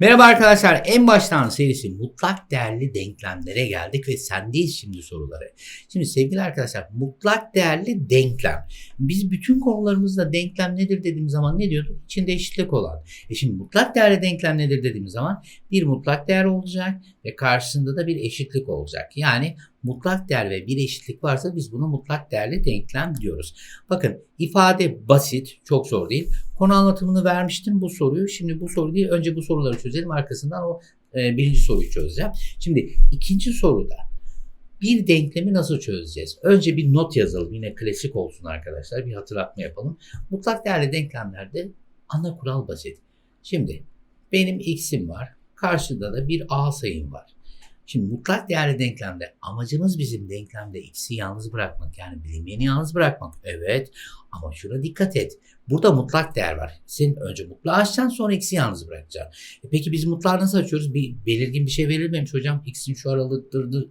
Merhaba arkadaşlar. En baştan serisi mutlak değerli denklemlere geldik ve sendeyiz şimdi soruları. Şimdi sevgili arkadaşlar mutlak değerli denklem. Biz bütün konularımızda denklem nedir dediğimiz zaman ne diyorduk? İçinde eşitlik olan. E şimdi mutlak değerli denklem nedir dediğimiz zaman bir mutlak değer olacak ve karşısında da bir eşitlik olacak. Yani mutlak değer ve bir eşitlik varsa biz buna mutlak değerli denklem diyoruz. Bakın ifade basit, çok zor değil. Konu anlatımını vermiştim bu soruyu. Şimdi bu soru değil, önce bu soruları çözelim. Arkasından o e, birinci soruyu çözeceğim. Şimdi ikinci soruda bir denklemi nasıl çözeceğiz? Önce bir not yazalım. Yine klasik olsun arkadaşlar. Bir hatırlatma yapalım. Mutlak değerli denklemlerde ana kural basit. Şimdi benim x'im var. Karşıda da bir a sayım var. Şimdi mutlak değerli denklemde amacımız bizim denklemde x'i yalnız bırakmak. Yani bilinmeyeni yalnız bırakmak. Evet ama şuna dikkat et. Burada mutlak değer var. Sen önce mutlağı açacaksın sonra x'i yalnız bırakacaksın. E peki biz mutlağı nasıl açıyoruz? Bir belirgin bir şey verilmemiş hocam. X'in şu aralıktır,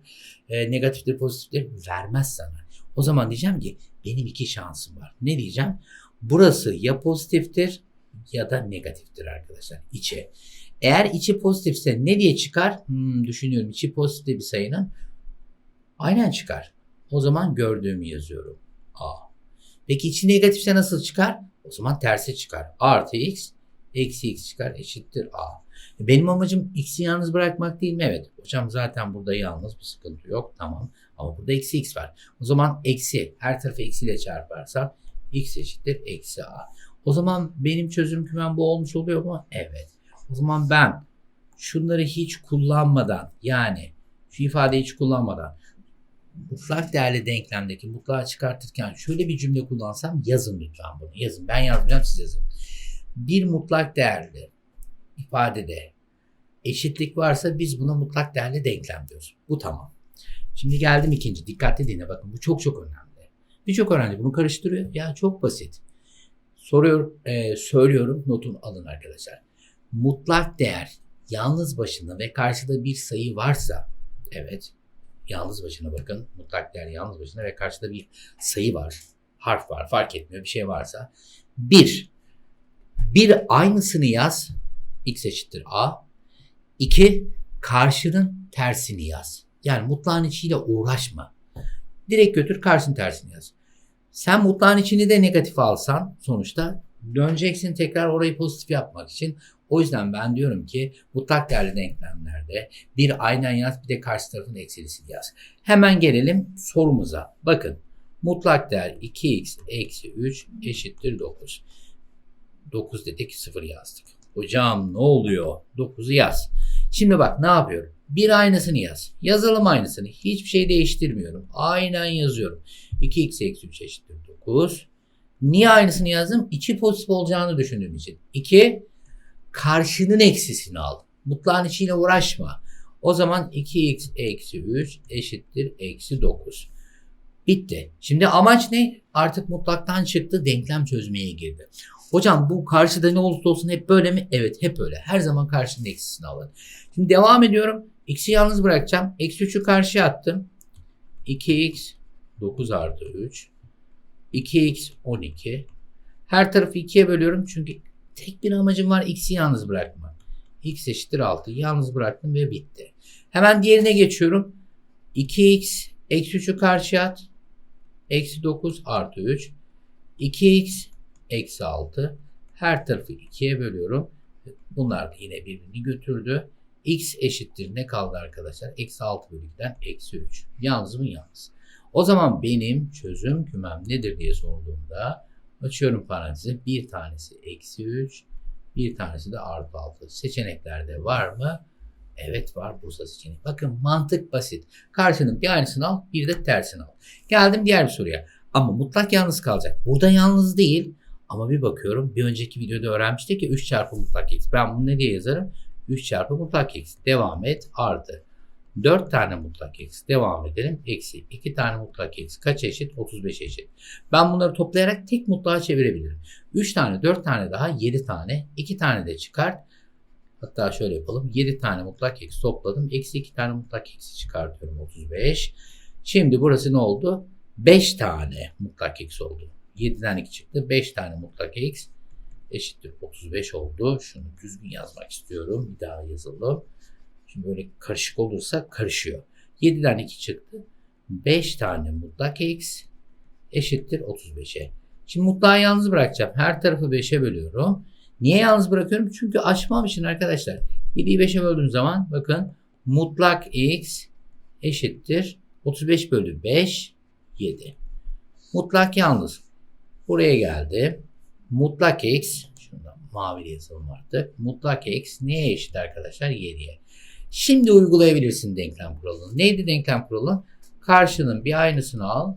e, negatiftir, pozitiftir. Vermez sana. O zaman diyeceğim ki benim iki şansım var. Ne diyeceğim? Burası ya pozitiftir ya da negatiftir arkadaşlar. İçe. Eğer içi pozitifse ne diye çıkar? Hmm, düşünüyorum. İçi pozitif bir sayının aynen çıkar. O zaman gördüğümü yazıyorum. A. Peki içi negatifse nasıl çıkar? O zaman tersi çıkar. Artı x eksi x çıkar eşittir a. Benim amacım x'i yalnız bırakmak değil mi? Evet. Hocam zaten burada yalnız bir sıkıntı yok. Tamam. Ama burada eksi x var. O zaman eksi her tarafı eksiyle çarparsam x eşittir eksi a. O zaman benim çözüm kümem bu olmuş oluyor mu? Evet. O zaman ben şunları hiç kullanmadan yani şu ifadeyi hiç kullanmadan mutlak değerli denklemdeki mutlağı çıkartırken şöyle bir cümle kullansam yazın lütfen bunu. Yazın. Ben yazmayacağım siz yazın. Bir mutlak değerli ifadede eşitlik varsa biz buna mutlak değerli denklem diyoruz. Bu tamam. Şimdi geldim ikinci. Dikkatli dinle bakın. Bu çok çok önemli. Birçok öğrenci bunu karıştırıyor. Ya çok basit. Soruyor, e, söylüyorum. Notunu alın arkadaşlar. Mutlak değer yalnız başına ve karşıda bir sayı varsa evet yalnız başına bakın. Mutlak değer yalnız başına ve karşıda bir sayı var. Harf var. Fark etmiyor. Bir şey varsa. Bir. Bir aynısını yaz. X eşittir A. İki. Karşının tersini yaz. Yani mutlağın içiyle uğraşma. Direkt götür karşının tersini yaz. Sen mutlağın içini de negatif alsan sonuçta döneceksin tekrar orayı pozitif yapmak için. O yüzden ben diyorum ki mutlak değerli denklemlerde bir aynen yaz bir de karşı tarafın eksilisini yaz. Hemen gelelim sorumuza. Bakın mutlak değer 2x eksi 3 eşittir 9. 9 dedik 0 yazdık. Hocam ne oluyor? 9'u yaz. Şimdi bak ne yapıyorum? Bir aynısını yaz. Yazalım aynısını. Hiçbir şey değiştirmiyorum. Aynen yazıyorum. 2x eksi 3 eşittir 9. Niye aynısını yazdım? İçi pozitif olacağını düşündüğüm için. 2. Karşının eksisini al. Mutlağın içiyle uğraşma. O zaman 2x eksi 3 eşittir eksi 9. Bitti. Şimdi amaç ne? Artık mutlaktan çıktı denklem çözmeye girdi. Hocam bu karşıda ne olursa olsun hep böyle mi? Evet hep öyle. Her zaman karşının eksisini alın. Şimdi devam ediyorum. X'i yalnız bırakacağım. Eksi 3'ü karşıya attım. 2x 9 artı 3. 2x 12. Her tarafı 2'ye bölüyorum çünkü tek bir amacım var x'i yalnız bırakmak. x eşittir 6. Yalnız bıraktım ve bitti. Hemen diğerine geçiyorum. 2x eksi 3'ü karşıya at. Eksi 9 artı 3. 2x eksi 6. Her tarafı 2'ye bölüyorum. Bunlar da yine birbirini götürdü. x eşittir ne kaldı arkadaşlar? Eksi 6 bölü 2'den eksi 3. Yalnız mı yalnız? O zaman benim çözüm kümem nedir diye sorduğumda açıyorum parantezi. Bir tanesi eksi 3, bir tanesi de artı 6. Seçeneklerde var mı? Evet var Bursa seçeneği. Bakın mantık basit. Karşının bir aynısını al, bir de tersini al. Geldim diğer bir soruya. Ama mutlak yalnız kalacak. Burada yalnız değil. Ama bir bakıyorum bir önceki videoda öğrenmiştik ki 3 çarpı mutlak x. Ben bunu ne diye yazarım? 3 çarpı mutlak x. Devam et artı. 4 tane mutlak x. Devam edelim. Eksi 2 tane mutlak x. Kaç eşit? 35 eşit. Ben bunları toplayarak tek mutlağa çevirebilirim. 3 tane 4 tane daha 7 tane. 2 tane de çıkart. Hatta şöyle yapalım. 7 tane mutlak x topladım. Eksi 2 tane mutlak x'i çıkartıyorum. 35. Şimdi burası ne oldu? 5 tane mutlak x oldu. 7'den 2 çıktı. 5 tane mutlak x eşittir 35 oldu. Şunu düzgün yazmak istiyorum. Bir daha yazalım. Böyle karışık olursa karışıyor. 7'den 2 çıktı. 5 tane mutlak x eşittir 35'e. Şimdi mutlağı yalnız bırakacağım. Her tarafı 5'e bölüyorum. Niye yalnız bırakıyorum? Çünkü açmam için arkadaşlar. 7'yi 5'e böldüğüm zaman bakın mutlak x eşittir 35 bölü 5 7. Mutlak yalnız. Buraya geldi. Mutlak x şurada mavi yazalım artık. Mutlak x neye eşit arkadaşlar? 7'ye. Şimdi uygulayabilirsin denklem kuralını. Neydi denklem kuralı? Karşının bir aynısını al.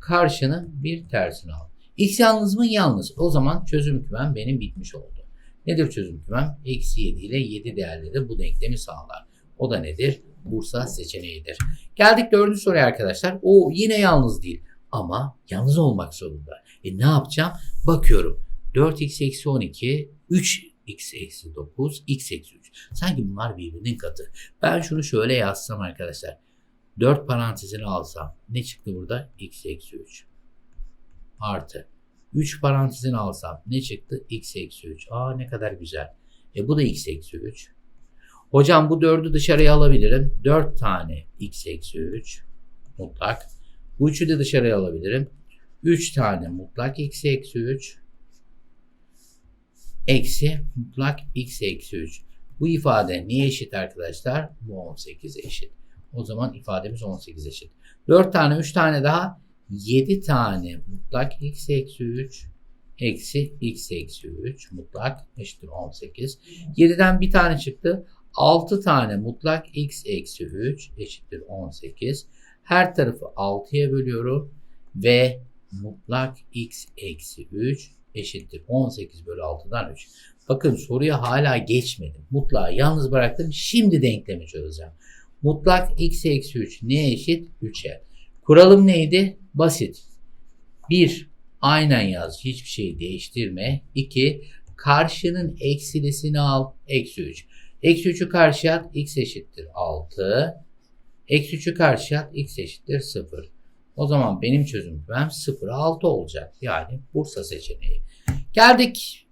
Karşının bir tersini al. X yalnız mı? Yalnız. O zaman çözüm kümem benim bitmiş oldu. Nedir çözüm kümem? Eksi 7 ile 7 değerleri bu denklemi sağlar. O da nedir? Bursa seçeneğidir. Geldik dördüncü soruya arkadaşlar. O yine yalnız değil. Ama yalnız olmak zorunda. E ne yapacağım? Bakıyorum. 4x eksi 12, 3x eksi 9, x eksi 3. Sanki bunlar birbirinin katı. Ben şunu şöyle yazsam arkadaşlar. 4 parantezini alsam ne çıktı burada? x eksi 3 artı 3 parantezini alsam ne çıktı? x eksi 3. Aa ne kadar güzel. E bu da x eksi 3. Hocam bu 4'ü dışarıya alabilirim. 4 tane x eksi 3 mutlak. Bu 3'ü de dışarıya alabilirim. 3 tane mutlak x eksi 3 eksi mutlak x eksi 3. Bu ifade neye eşit arkadaşlar? Bu 18'e eşit. O zaman ifademiz 18 eşit. 4 tane 3 tane daha 7 tane mutlak x eksi 3 eksi x eksi 3 mutlak eşittir 18. 7'den bir tane çıktı. 6 tane mutlak x eksi 3 eşittir 18. Her tarafı 6'ya bölüyorum ve mutlak x eksi 3 eşittir 18 bölü 6'dan 3. Bakın soruya hala geçmedim. Mutlağı yalnız bıraktım. Şimdi denklemi çözeceğim. Mutlak x eksi 3 neye eşit? 3'e. Kuralım neydi? Basit. 1. Aynen yaz. Hiçbir şey değiştirme. 2. Karşının eksilisini al. Eksi 3. Eksi 3'ü karşıya at. X eşittir 6. Eksi 3'ü karşıya at. X eşittir 0. O zaman benim çözüm kümem 0 6 olacak. Yani Bursa seçeneği. Geldik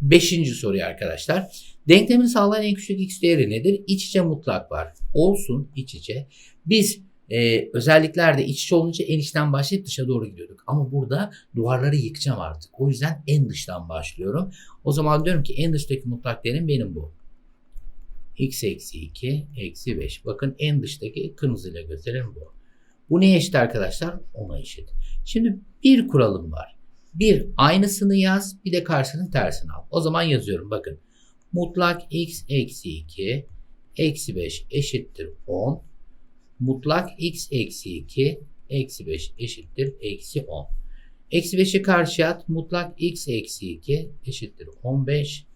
5. soruya arkadaşlar. Denklemin sağlayan en küçük x değeri nedir? İç içe mutlak var. Olsun iç içe. Biz e, özelliklerde iç içe olunca en içten başlayıp dışa doğru gidiyorduk. Ama burada duvarları yıkacağım artık. O yüzden en dıştan başlıyorum. O zaman diyorum ki en dıştaki mutlak değerim benim bu. x eksi 2 eksi 5. Bakın en dıştaki kırmızıyla gösterelim bu. Bu neye eşit arkadaşlar? Ona eşit. Şimdi bir kuralım var. Bir aynısını yaz bir de karşının tersini al. O zaman yazıyorum bakın. Mutlak x eksi 2 eksi 5 eşittir 10. Mutlak x eksi 2 eksi 5 eşittir eksi 10. Eksi 5'i karşıya at. Mutlak x eksi 2 eşittir 15.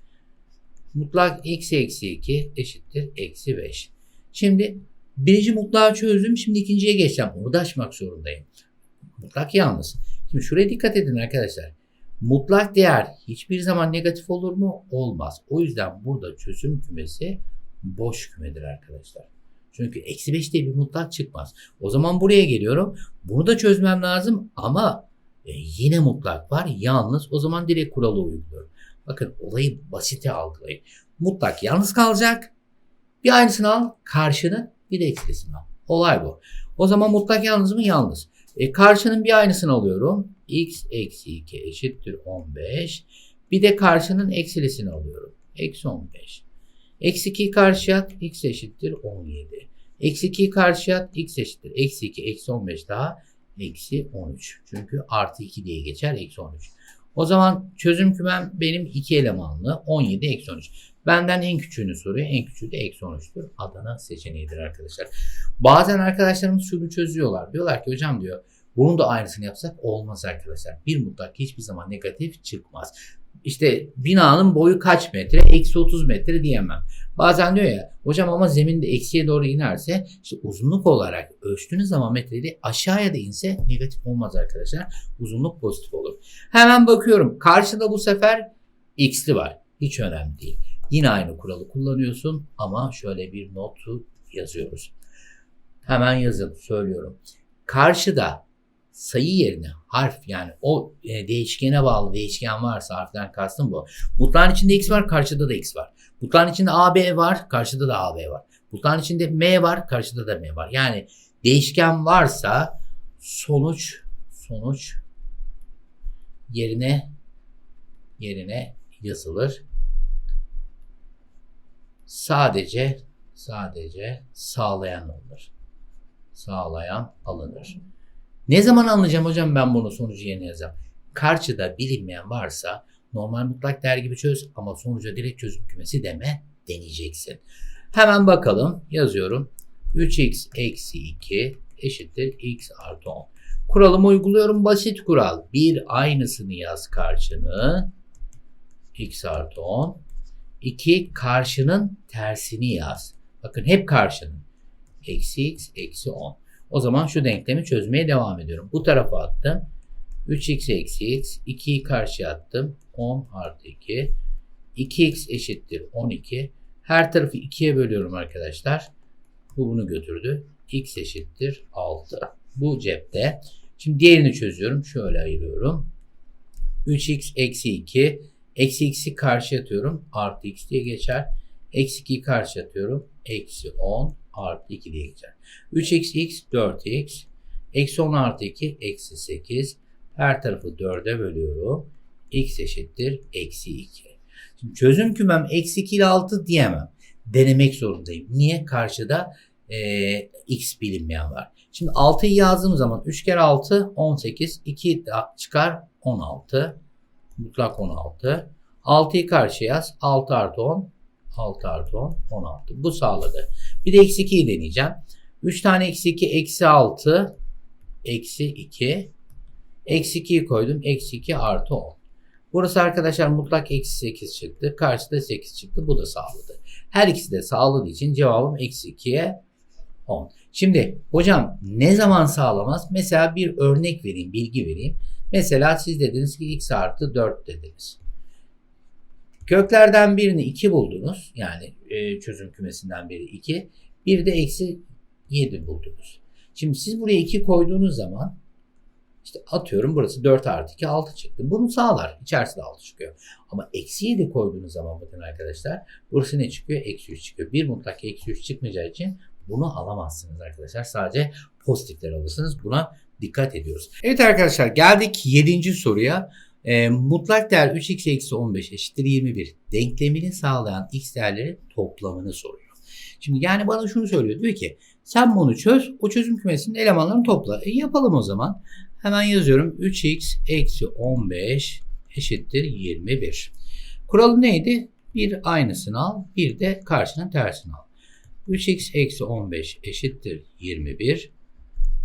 Mutlak x eksi 2 eşittir eksi 5. Şimdi birinci mutlağı çözdüm. Şimdi ikinciye geçeceğim. Açmak zorundayım. Mutlak yalnız. Şimdi şuraya dikkat edin arkadaşlar. Mutlak değer hiçbir zaman negatif olur mu? Olmaz. O yüzden burada çözüm kümesi boş kümedir arkadaşlar. Çünkü eksi 5 diye bir mutlak çıkmaz. O zaman buraya geliyorum. Bunu da çözmem lazım ama e, yine mutlak var. Yalnız o zaman direkt kuralı uyguluyorum. Bakın olayı basite algılayın. Mutlak yalnız kalacak. Bir aynısını al. Karşını bir de eksilisini al. Olay bu. O zaman mutlak yalnız mı? Yalnız. E, karşının bir aynısını alıyorum. x eksi 2 eşittir 15. Bir de karşının eksilisini alıyorum. Eksi 15. Eksi 2 karşıya at x eşittir 17. Eksi 2 karşıya at x eşittir. Eksi 2 eksi 15 daha eksi 13. Çünkü artı 2 diye geçer eksi 13. O zaman çözüm kümem benim 2 elemanlı 17 eksi 13. Benden en küçüğünü soruyor. En küçüğü de eksi 13'tür. Adana seçeneğidir arkadaşlar. Bazen arkadaşlarımız şunu çözüyorlar. Diyorlar ki hocam diyor bunun da aynısını yapsak olmaz arkadaşlar. Bir mutlak hiçbir zaman negatif çıkmaz. İşte binanın boyu kaç metre? Eksi 30 metre diyemem. Bazen diyor ya hocam ama zeminde eksiye doğru inerse işte uzunluk olarak ölçtüğünüz zaman metreyi aşağıya da inse negatif olmaz arkadaşlar. Uzunluk pozitif olur. Hemen bakıyorum. Karşıda bu sefer x'li var. Hiç önemli değil. Yine aynı kuralı kullanıyorsun ama şöyle bir notu yazıyoruz. Hemen yazın söylüyorum. Karşıda sayı yerine harf yani o e, değişkene bağlı değişken varsa harften kastım bu. Mutlağın içinde x var karşıda da x var. Mutlağın içinde AB var karşıda da AB var. Mutlağın içinde M var karşıda da M var. Yani değişken varsa sonuç sonuç yerine yerine yazılır. Sadece sadece sağlayan alınır. Sağlayan alınır. Ne zaman anlayacağım hocam ben bunu sonucu yerine yazacağım? Karşıda bilinmeyen varsa normal mutlak değer gibi çöz ama sonuca direkt çözüm kümesi deme deneyeceksin. Hemen bakalım yazıyorum. 3x eksi 2 eşittir x artı 10. Kuralımı uyguluyorum basit kural. Bir aynısını yaz karşını. x artı 10. 2 karşının tersini yaz. Bakın hep karşının. Eksi x eksi 10. O zaman şu denklemi çözmeye devam ediyorum. Bu tarafa attım. 3x eksi x. 2'yi karşıya attım. 10 artı 2. 2x eşittir 12. Her tarafı 2'ye bölüyorum arkadaşlar. Bu bunu götürdü. x eşittir 6. Bu cepte. Şimdi diğerini çözüyorum. Şöyle ayırıyorum. 3x eksi 2. Eksi x'i karşı atıyorum. Artı x diye geçer. Eksi 2'yi karşı atıyorum. Eksi 10 artı 2 diye geçer. 3x x 4x. Eksi 10 artı 2 eksi 8. Her tarafı 4'e bölüyorum. x eşittir eksi 2. Şimdi çözüm kümem eksi 2 ile 6 diyemem. Denemek zorundayım. Niye? Karşıda e, x bilinmeyen var. Şimdi 6'yı yazdığım zaman 3 kere 6 18. 2 çıkar 16. Mutlak 16. 6'yı karşıya yaz. 6 artı 10. 6 artı 10. 16. Bu sağladı. Bir de eksi 2'yi deneyeceğim. 3 tane eksi 2 eksi 6 eksi 2. Eksi 2'yi koydum. Eksi 2 artı 10. Burası arkadaşlar mutlak eksi 8 çıktı. Karşıda 8 çıktı. Bu da sağladı. Her ikisi de sağladığı için cevabım eksi 2'ye 10. Şimdi hocam ne zaman sağlamaz? Mesela bir örnek vereyim, bilgi vereyim. Mesela siz dediniz ki x artı 4 dediniz. Köklerden birini 2 buldunuz. Yani e, çözüm kümesinden biri 2. Bir de eksi 7 buldunuz. Şimdi siz buraya 2 koyduğunuz zaman işte atıyorum burası 4 artı 2 6 çıktı. Bunu sağlar. İçerisinde 6 çıkıyor. Ama eksi 7 koyduğunuz zaman bakın arkadaşlar burası ne çıkıyor? Eksi 3 çıkıyor. Bir mutlak eksi 3 çıkmayacağı için bunu alamazsınız arkadaşlar. Sadece pozitifler alırsınız. Buna dikkat ediyoruz. Evet arkadaşlar geldik 7. soruya. E, mutlak değer 3x eksi 15 eşittir 21 denklemini sağlayan x değerleri toplamını soruyor. Şimdi yani bana şunu söylüyor. Diyor ki sen bunu çöz. O çözüm kümesinin elemanlarını topla. E, yapalım o zaman. Hemen yazıyorum. 3x eksi 15 eşittir 21. Kuralım neydi? Bir aynısını al. Bir de karşının tersini al. 3x eksi 15 eşittir 21.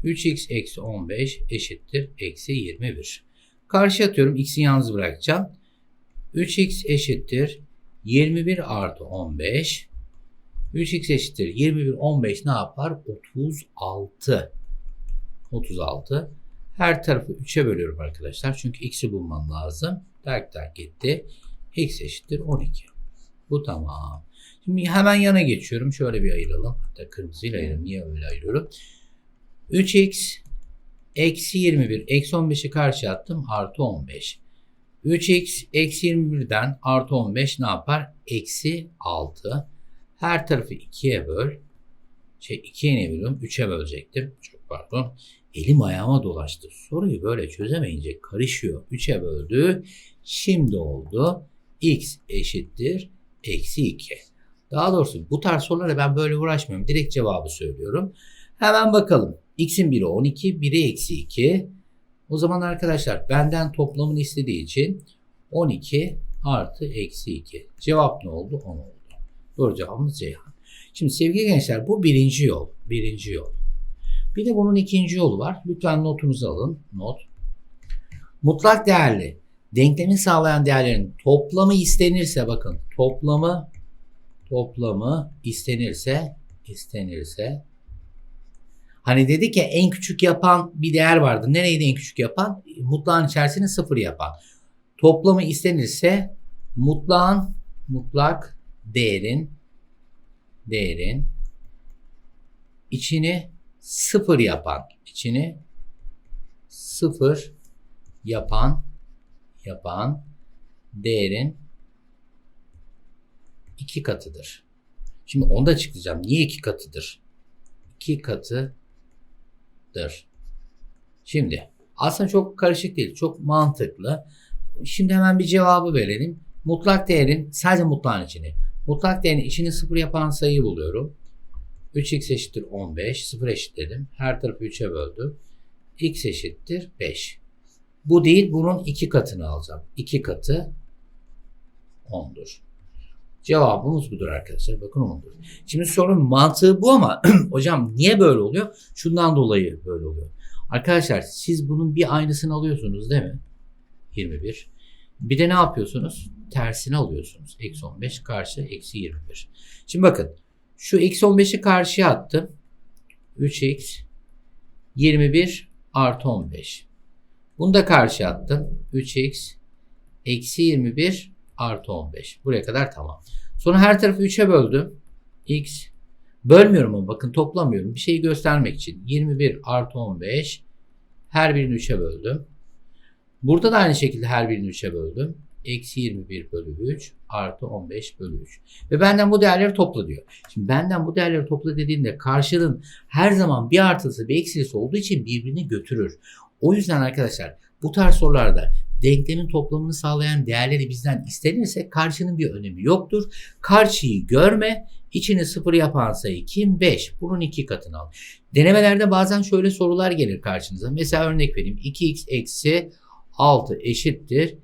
3x eksi 15 eşittir eksi 21. Karşı atıyorum. X'i yalnız bırakacağım. 3x eşittir 21 artı 15. 3x eşittir 21 15 ne yapar? 36. 36. Her tarafı 3'e bölüyorum arkadaşlar. Çünkü x'i bulmam lazım. Tak tak gitti. x eşittir 12. Bu tamam. Şimdi hemen yana geçiyorum. Şöyle bir ayıralım. Hatta kırmızıyla ayıralım. Niye öyle ayırıyorum? 3x eksi 21 eksi 15'i karşı attım. Artı 15. 3x eksi 21'den artı 15 ne yapar? Eksi 6. Her tarafı 2'ye böl. Şey 2'ye ne bölüyorum? 3'e bölecektim. Çok pardon. Elim ayağıma dolaştı. Soruyu böyle çözemeyince karışıyor. 3'e böldü. Şimdi oldu. x eşittir. Eksi 2. Daha doğrusu bu tarz sorulara ben böyle uğraşmıyorum. Direkt cevabı söylüyorum. Hemen bakalım. X'in biri 12, biri eksi 2. O zaman arkadaşlar benden toplamını istediği için 12 artı eksi 2. Cevap ne oldu? 10 oldu. Doğru cevabımız Ceyhan. Şimdi sevgili gençler bu birinci yol. Birinci yol. Bir de bunun ikinci yolu var. Lütfen notunuzu alın. Not. Mutlak değerli denklemi sağlayan değerlerin toplamı istenirse bakın toplamı toplamı istenirse istenirse hani dedik ya en küçük yapan bir değer vardı. Nereydi en küçük yapan? Mutlağın içerisini sıfır yapan. Toplamı istenirse mutlağın mutlak değerin değerin içini sıfır yapan içini sıfır yapan yapan değerin iki katıdır. Şimdi onu da açıklayacağım. Niye iki katıdır? İki katıdır. Şimdi aslında çok karışık değil. Çok mantıklı. Şimdi hemen bir cevabı verelim. Mutlak değerin sadece mutlağın içini. Mutlak değerin içini sıfır yapan sayıyı buluyorum. 3x eşittir 15. Sıfır eşitledim. Her tarafı 3'e böldüm. x eşittir 5. Bu değil bunun iki katını alacağım. 2 katı 10'dur. Cevabımız budur arkadaşlar. Bakın 10'dur. Şimdi sorun mantığı bu ama hocam niye böyle oluyor? Şundan dolayı böyle oluyor. Arkadaşlar siz bunun bir aynısını alıyorsunuz değil mi? 21. Bir de ne yapıyorsunuz? Tersini alıyorsunuz. Eksi 15 karşı eksi 21. Şimdi bakın şu eksi 15'i karşıya attım. 3x 21 artı 15. Bunu da karşıya attım. 3x eksi 21 artı 15. Buraya kadar tamam. Sonra her tarafı 3'e böldüm. x bölmüyorum ama bakın toplamıyorum. Bir şeyi göstermek için. 21 artı 15 her birini 3'e böldüm. Burada da aynı şekilde her birini 3'e böldüm. Eksi 21 bölü 3 artı 15 bölü 3. Ve benden bu değerleri topla diyor. Şimdi benden bu değerleri topla dediğinde karşılığın her zaman bir artısı bir eksilisi olduğu için birbirini götürür. O yüzden arkadaşlar bu tarz sorularda denklemin toplamını sağlayan değerleri bizden istenirse karşının bir önemi yoktur. Karşıyı görme, içini sıfır yapan sayı kim? 5. Bunun iki katını al. Denemelerde bazen şöyle sorular gelir karşınıza. Mesela örnek vereyim. 2x eksi 6 eşittir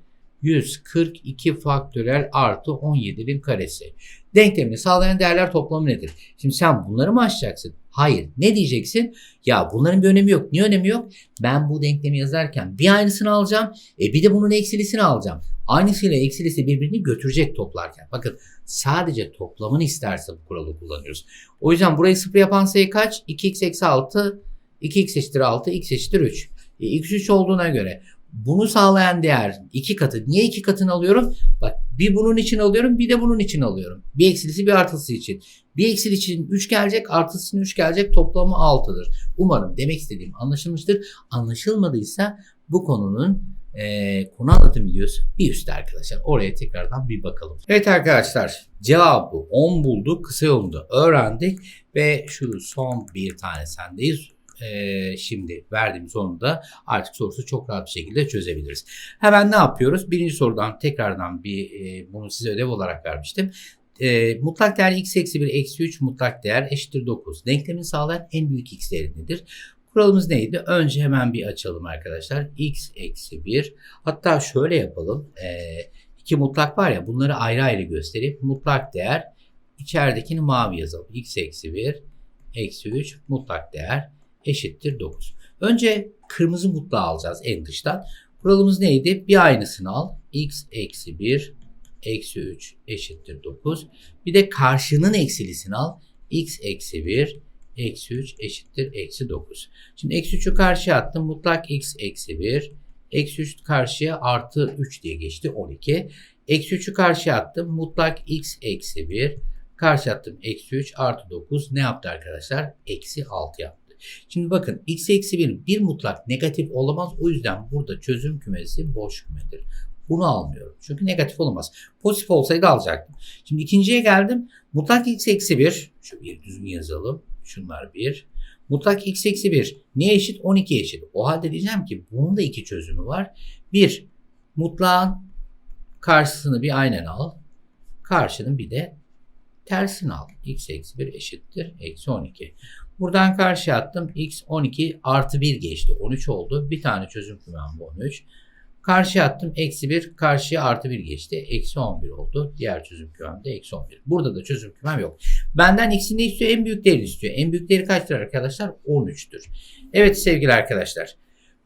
142 faktörel artı 17'nin karesi. Denklemini sağlayan değerler toplamı nedir? Şimdi sen bunları mı aşacaksın? Hayır. Ne diyeceksin? Ya bunların bir önemi yok. Niye önemi yok? Ben bu denklemi yazarken bir aynısını alacağım. E bir de bunun eksilisini alacağım. Aynısıyla eksilisi birbirini götürecek toplarken. Bakın sadece toplamını isterse bu kuralı kullanıyoruz. O yüzden burayı sıfır yapan sayı kaç? 2x eksi 6, 2x eşittir 6, x eşittir 3. E, x 3 olduğuna göre bunu sağlayan değer iki katı. Niye iki katını alıyorum? Bak bir bunun için alıyorum bir de bunun için alıyorum. Bir eksilisi bir artısı için. Bir eksil için 3 gelecek artısı için 3 gelecek toplamı 6'dır. Umarım demek istediğim anlaşılmıştır. Anlaşılmadıysa bu konunun e, konu anlatım videosu bir üstte arkadaşlar. Oraya tekrardan bir bakalım. Evet arkadaşlar cevabı 10 bulduk. Kısa yolunda öğrendik ve şu son bir tane sendeyiz e, şimdi verdiğimiz sonunda artık sorusu çok rahat bir şekilde çözebiliriz. Hemen ne yapıyoruz? Birinci sorudan tekrardan bir e, bunu size ödev olarak vermiştim. E, mutlak değer x eksi 1 eksi 3 mutlak değer eşittir 9. Denklemin sağlayan en büyük x değeri nedir? Kuralımız neydi? Önce hemen bir açalım arkadaşlar. x eksi 1 hatta şöyle yapalım. E, iki mutlak var ya bunları ayrı ayrı gösterip mutlak değer içeridekini mavi yazalım. x eksi 1 eksi 3 mutlak değer eşittir 9. Önce kırmızı mutlağı alacağız en dıştan. Kuralımız neydi? Bir aynısını al. x eksi 1 eksi 3 eşittir 9. Bir de karşının eksilisini al. x eksi 1 eksi 3 eşittir eksi 9. Şimdi eksi 3'ü karşıya attım. Mutlak x eksi 1 eksi 3 karşıya artı 3 diye geçti 12. Eksi 3'ü karşıya attım. Mutlak x eksi 1 karşı attım. Eksi 3 artı 9 ne yaptı arkadaşlar? Eksi 6 yaptı. Şimdi bakın x eksi 1 bir mutlak negatif olamaz. O yüzden burada çözüm kümesi boş kümedir. Bunu almıyorum. Çünkü negatif olamaz. Pozitif olsaydı alacaktım. Şimdi ikinciye geldim. Mutlak x eksi 1. Şu bir düzgün yazalım. Şunlar 1. Mutlak x eksi 1. Niye eşit? 12 eşit. O halde diyeceğim ki bunun da iki çözümü var. 1. Mutlağın karşısını bir aynen al. Karşının bir de tersini al. x eksi 1 eşittir. Eksi 12. Buradan karşıya attım. X 12 artı 1 geçti. 13 oldu. Bir tane çözüm kümem bu 13. Karşıya attım. Eksi 1 karşıya artı 1 geçti. Eksi 11 oldu. Diğer çözüm kümem de eksi 11. Burada da çözüm kümem yok. Benden ne istiyor? En büyük değeri istiyor. En büyük değeri kaçtır arkadaşlar? 13'tür. Evet sevgili arkadaşlar.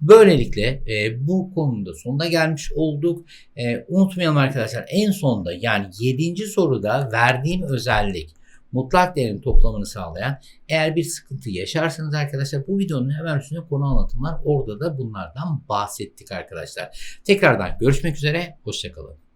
Böylelikle e, bu konunun sonuna gelmiş olduk. E, unutmayalım arkadaşlar en sonda yani 7. soruda verdiğim özellik mutlak değerin toplamını sağlayan eğer bir sıkıntı yaşarsanız arkadaşlar bu videonun hemen üstünde konu anlatımlar orada da bunlardan bahsettik arkadaşlar. Tekrardan görüşmek üzere hoşçakalın.